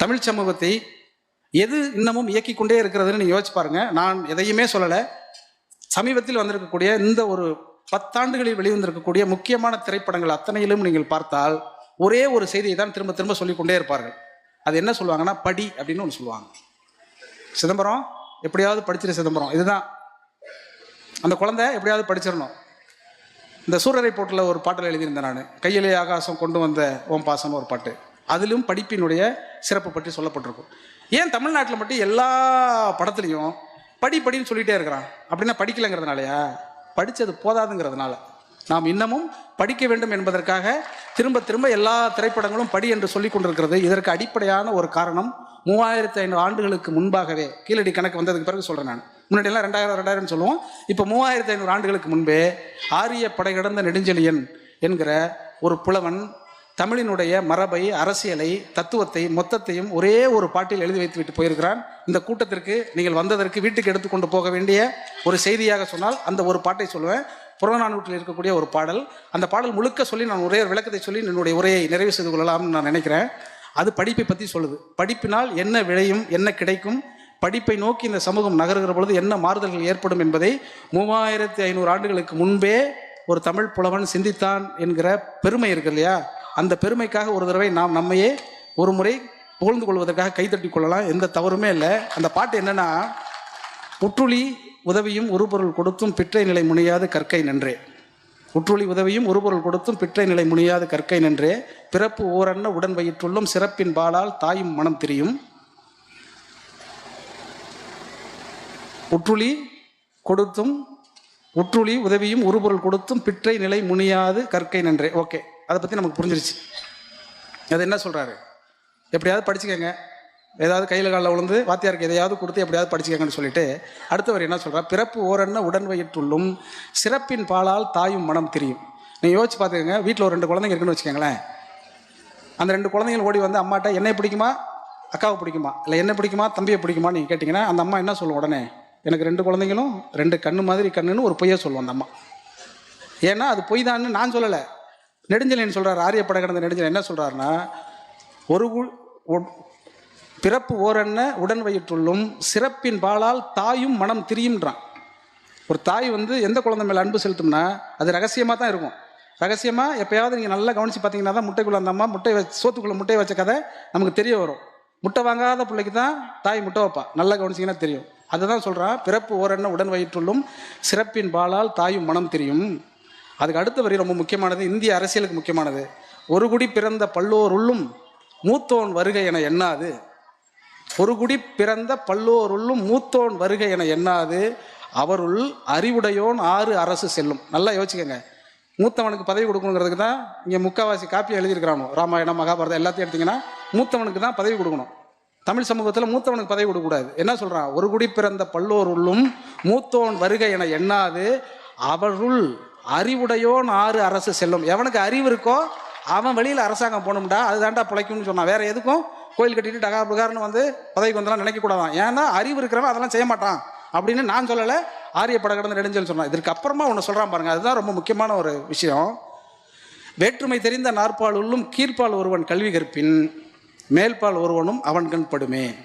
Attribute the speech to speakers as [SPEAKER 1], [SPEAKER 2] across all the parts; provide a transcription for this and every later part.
[SPEAKER 1] தமிழ் சமூகத்தை எது இன்னமும் இயக்கிக் கொண்டே இருக்கிறதுன்னு யோசிச்சு பாருங்க. நான் எதையுமே சொல்லலை. சமீபத்தில் வந்திருக்கக்கூடிய இந்த ஒரு பத்தாண்டுகளில் வெளிவந்திருக்கக்கூடிய முக்கியமான திரைப்படங்கள் அத்தனையிலும் நீங்கள் பார்த்தால் ஒரே ஒரு செய்தியை தான் திரும்ப திரும்ப சொல்லிக் கொண்டே இருப்பார்கள். அது என்ன சொல்லுவாங்கன்னா படி அப்படின்னு ஒன்று சொல்லுவாங்க. சிதம்பரம் எப்படியாவது படிச்சிரு சிதம்பரம். இதுதான். அந்த குழந்தை எப்படியாவது படிச்சிடணும் இந்த சூரரை போட்டில் ஒரு பாட்டில் எழுதியிருந்தேன் நான். கையிலே ஆகாசம் கொண்டு வந்த ஓம் பாசம்னு ஒரு பாட்டு. அதிலும் படிப்பினுடைய சிறப்பு பற்றி சொல்லப்பட்டிருக்கும். ஏன் தமிழ்நாட்டில் மட்டும் எல்லா படத்துலையும் படி படின்னு சொல்லிட்டே இருக்கிறான்? அப்படின்னா படிக்கலைங்கிறதுனாலயா? படித்தது போதாதுங்கிறதுனால. நாம் இன்னமும் படிக்க வேண்டும் என்பதற்காக திரும்ப திரும்ப எல்லா திரைப்படங்களும் படி என்று சொல்லிக் கொண்டிருக்கிறது. இதற்கு அடிப்படையான ஒரு காரணம் மூவாயிரத்தி ஐநூறு ஆண்டுகளுக்கு முன்பாகவே கீழடி கணக்கு வந்ததுக்கு பிறகு சொல்கிறேன் நான். முன்னாடியெல்லாம் ரெண்டாயிரம் ரெண்டாயிரம்னு சொல்லுவோம். இப்போ மூவாயிரத்தி ஐநூறு ஆண்டுகளுக்கு முன்பே ஆரிய படை கடந்த நெடுஞ்செழியன் என்கிற ஒரு புலவன் தமிழினுடைய மரபை அரசியலை தத்துவத்தை மொத்தத்தையும் ஒரே ஒரு பாட்டில் எழுதி வைத்து விட்டு போயிருக்கிறான். இந்த கூட்டத்திற்கு நீங்கள் வந்ததற்கு வீட்டுக்கு எடுத்துக்கொண்டு போக வேண்டிய ஒரு செய்தியாக சொன்னால் அந்த ஒரு பாட்டை சொல்லுவேன். புறநானூற்றில் இருக்கக்கூடிய ஒரு பாடல். அந்த பாடல் முழுக்க சொல்லி நான் ஒரே ஒரு விளக்கத்தை சொல்லி என்னுடைய உரையை நிறைவு செய்து கொள்ளலாம்னு நான் நினைக்கிறேன். அது படிப்பை பற்றி சொல்லுது. படிப்பினால் என்ன விளையும் என்ன கிடைக்கும்? படிப்பை நோக்கி இந்த சமூகம் நகருகிற பொழுது என்ன மாறுதல்கள் ஏற்படும் என்பதை மூவாயிரத்தி ஐநூறு ஆண்டுகளுக்கு முன்பே ஒரு தமிழ் புலவன் சிந்தித்தான் என்கிற பெருமை இருக்கு இல்லையா? அந்த பெருமைக்காக ஒரு தடவை நாம் நம்மையே ஒரு முறை புகழ்ந்து கொள்வதற்காக கைத்தட்டி கொள்ளலாம். எந்த தவறுமே இல்லை. அந்த பாட்டு என்னன்னா உற்றுளி உதவியும் உருபொருள் கொடுத்தும் பிற்றை நிலை முனியாது கற்கை நன்றே. உற்றுளி உதவியும் உருபொருள் கொடுத்தும் பிற்றை நிலை முனியாது கற்கை நன்றே. பிறப்பு ஓரன்ன உடன் வயிற்றுள்ளும் சிறப்பின் பாலால் தாயும் மனம் திரியும். உற்றுளி கொடுத்தும் உற்றுளி உதவியும் உருபொருள் கொடுத்தும் பிற்றை நிலை முனியாது கற்கை நன்றே. ஓகே. அதை பற்றி நமக்கு புரிஞ்சிருச்சு. அது என்ன சொல்கிறாரு எப்படியாவது படிச்சுக்கங்க. ஏதாவது கையில் காலில் விழுந்து வாத்தியாருக்கு எதையாவது கொடுத்து எப்படியாவது படிச்சுக்கங்கன்னு சொல்லிட்டு அடுத்தவர் என்ன சொல்கிறார் பிறப்பு ஓரென்ன உடன் வயிற்றுள்ளும் சிறப்பின் பாலால் தாயும் மனம் திரியும். நீங்கள் யோசிச்சு பார்த்துக்கங்க. வீட்டில் ஒரு ரெண்டு குழந்தைங்க இருக்குன்னு வச்சுக்கோங்களேன். அந்த ரெண்டு குழந்தைகள் ஓடி வந்து அம்மாட்ட என்னை பிடிக்குமா? அக்காவை பிடிக்குமா? இல்லை என்ன பிடிக்குமா? தம்பியை பிடிக்குமா நீங்கள் கேட்டிங்கன்னா அந்த அம்மா என்ன சொல்லும் உடனே? எனக்கு ரெண்டு குழந்தைங்களும் ரெண்டு கண்ணு மாதிரி கண்ணுன்னு ஒரு பொய்யை சொல்லுவோம் அந்த அம்மா. ஏன்னா அது பொய் தான்னு நான் சொல்லலை. நெடுஞ்செழியன் சொல்கிறார் ஆரியப்பட கடந்த நெடுஞ்சல் என்ன சொல்கிறாருன்னா ஒரு பிறப்பு ஓரென்ன உடன் வயிற்றுள்ளும் சிறப்பின் பாலால் தாயும் மனம் திரியும்ன்றான். ஒரு தாய் வந்து எந்த குழந்தை மேலே அன்பு செலுத்தும்னா அது ரகசியமாக தான் இருக்கும். ரகசியமாக எப்போயாவது நீங்கள் நல்லா கவனித்து பார்த்தீங்கன்னா தான் முட்டைக்குள்ள அந்த அம்மா முட்டை வச்சு சோத்துக்குள்ளே முட்டை வச்ச கதை நமக்கு தெரிய வரும். முட்டை வாங்காத பிள்ளைக்கு தான் தாய் முட்டை வைப்பா. நல்லா கவனிச்சிங்கன்னா தெரியும். அதுதான் சொல்கிறான் பிறப்பு ஓரென்ன உடன் வயிற்றுள்ளும் சிறப்பின் பாலால் தாயும் மனம் தெரியும். அதுக்கு அடுத்த வரி ரொம்ப முக்கியமானது இந்திய அரசியலுக்கு முக்கியமானது. ஒரு குடி பிறந்த பல்லோருள்ளும் மூத்தோன் வருகை என எண்ணாது. ஒரு குடி பிறந்த பல்லோருள்ளும் மூத்தோன் வருகை என எண்ணாது. அவருள் அறிவுடையோன் ஆறு அரசு செல்லும். நல்லா யோசிக்கங்க மூத்தவனுக்கு பதவி கொடுக்கணுங்கிறதுக்கு தான் இங்கே முக்காவாசி காப்பி எழுதியிருக்கிறானோ? ராமாயணம் மகாபாரதம் எல்லாத்தையும் எடுத்தீங்கன்னா மூத்தவனுக்கு தான் பதவி கொடுக்கணும். தமிழ் சமூகத்தில் மூத்தவனுக்கு பதவி கொடுக்கக்கூடாது. என்ன சொல்கிறான் ஒரு குடி பிறந்த பல்லோருள்ளும் மூத்தோன் வருகை என எண்ணாது. அவருள் அறிவுடையோன் ஆறு அரசு செல்லும். எவனுக்கு அறிவு இருக்கோ அவன் வெளியில் அரசாங்கம் போகணும்டா அதுதான்டா பிழைக்கும்னு சொன்னான். வேற எதுக்கும்? கோயில் கட்டிட்டு டகா புகார்னு வந்து பதவிக்கு வந்தெல்லாம் நினைக்கக்கூடாதான் ஏன்னா அறிவு இருக்கிறவன் அதெல்லாம் செய்ய மாட்டான். அப்படின்னு நான் சொல்லலை. ஆரியப்பட கடந்த நெடுஞ்சல் சொன்னான். இதற்கு அப்புறமா ஒன்று சொல்கிறான் பாருங்க. அதுதான் ரொம்ப முக்கியமான ஒரு விஷயம். வேற்றுமை தெரிந்த நாற்பால் உள்ளும் கீழ்ப்பால் ஒருவன் கல்வி கற்பின் மேல்பால் ஒருவனும் அவன் கண்படுமே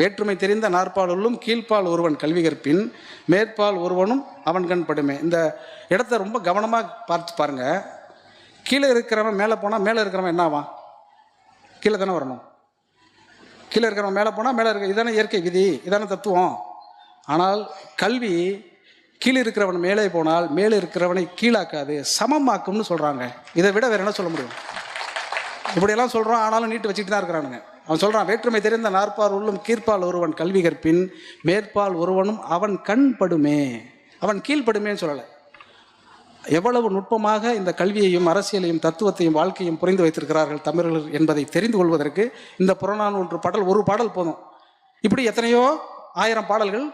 [SPEAKER 1] வேற்றுமை தெரிந்த நாற்பாலுள்ளும் கீழ்ப்பால் ஒருவன் கல்வி கற்பின் மேற்பால் ஒருவனும் அவன் கண் படுமே. இந்த இடத்த ரொம்ப கவனமாக பார்த்து பாருங்க. கீழே இருக்கிறவன் மேலே போனால் மேலே இருக்கிறவன் என்னவான் கீழே தானே வரணும். கீழே இருக்கிறவன் மேலே போனால் மேலே இருக்க இதான இயற்கை விதி இதான தத்துவம். ஆனால் கல்வி கீழே இருக்கிறவன் மேலே போனால் மேலே இருக்கிறவனை கீழாக்காது சமமாக்கும்னு சொல்கிறாங்க இதை விட வேறு என்ன சொல்ல முடியும்? இப்படியெல்லாம் சொல்கிறோம் ஆனாலும் நீட்டு வச்சுட்டு தான் இருக்கிறானுங்க. அவன் சொல்கிறான் வேற்றுமை தெரிந்த நாற்பால் உள்ளும் கீழ்ப்பால் ஒருவன் கல்வி கற்பின் மேற்பால் ஒருவனும் அவன் கண் படுமே. அவன் கீழ்ப்படுமேன்னு சொல்லலை. எவ்வளவு நுட்பமாக இந்த கல்வியையும் அரசியலையும் தத்துவத்தையும் வாழ்க்கையும் புரிந்து வைத்திருக்கிறார்கள் தமிழர்கள் என்பதை தெரிந்து கொள்வதற்கு இந்த புறநானூற்று பாடல் ஒரு பாடல் போதும். இப்படி எத்தனையோ ஆயிரம் பாடல்கள்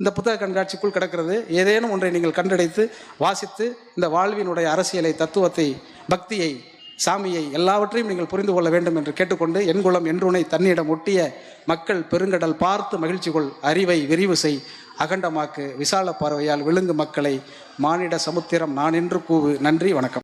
[SPEAKER 1] இந்த புத்தக கண்காட்சிக்குள் கிடக்கிறது. ஏதேனும் ஒன்றை நீங்கள் கண்டடைத்து வாசித்து இந்த வாழ்வினுடைய அரசியலை தத்துவத்தை பக்தியை சாமியை எல்லாவற்றையும் நீங்கள் புரிந்து கொள்ள வேண்டும் என்று கேட்டுக்கொண்டு எண்குளம் என்றுனை தன்னிடம் ஒட்டிய மக்கள் பெருங்கடல் பார்த்து மகிழ்ச்சி கொள் அறிவை விரிவு செய். அகண்டமாக்கு விசால பார்வையால் விழுங்கு மக்களை மானிட சமுத்திரம் நான் என்று கூவு. நன்றி வணக்கம்.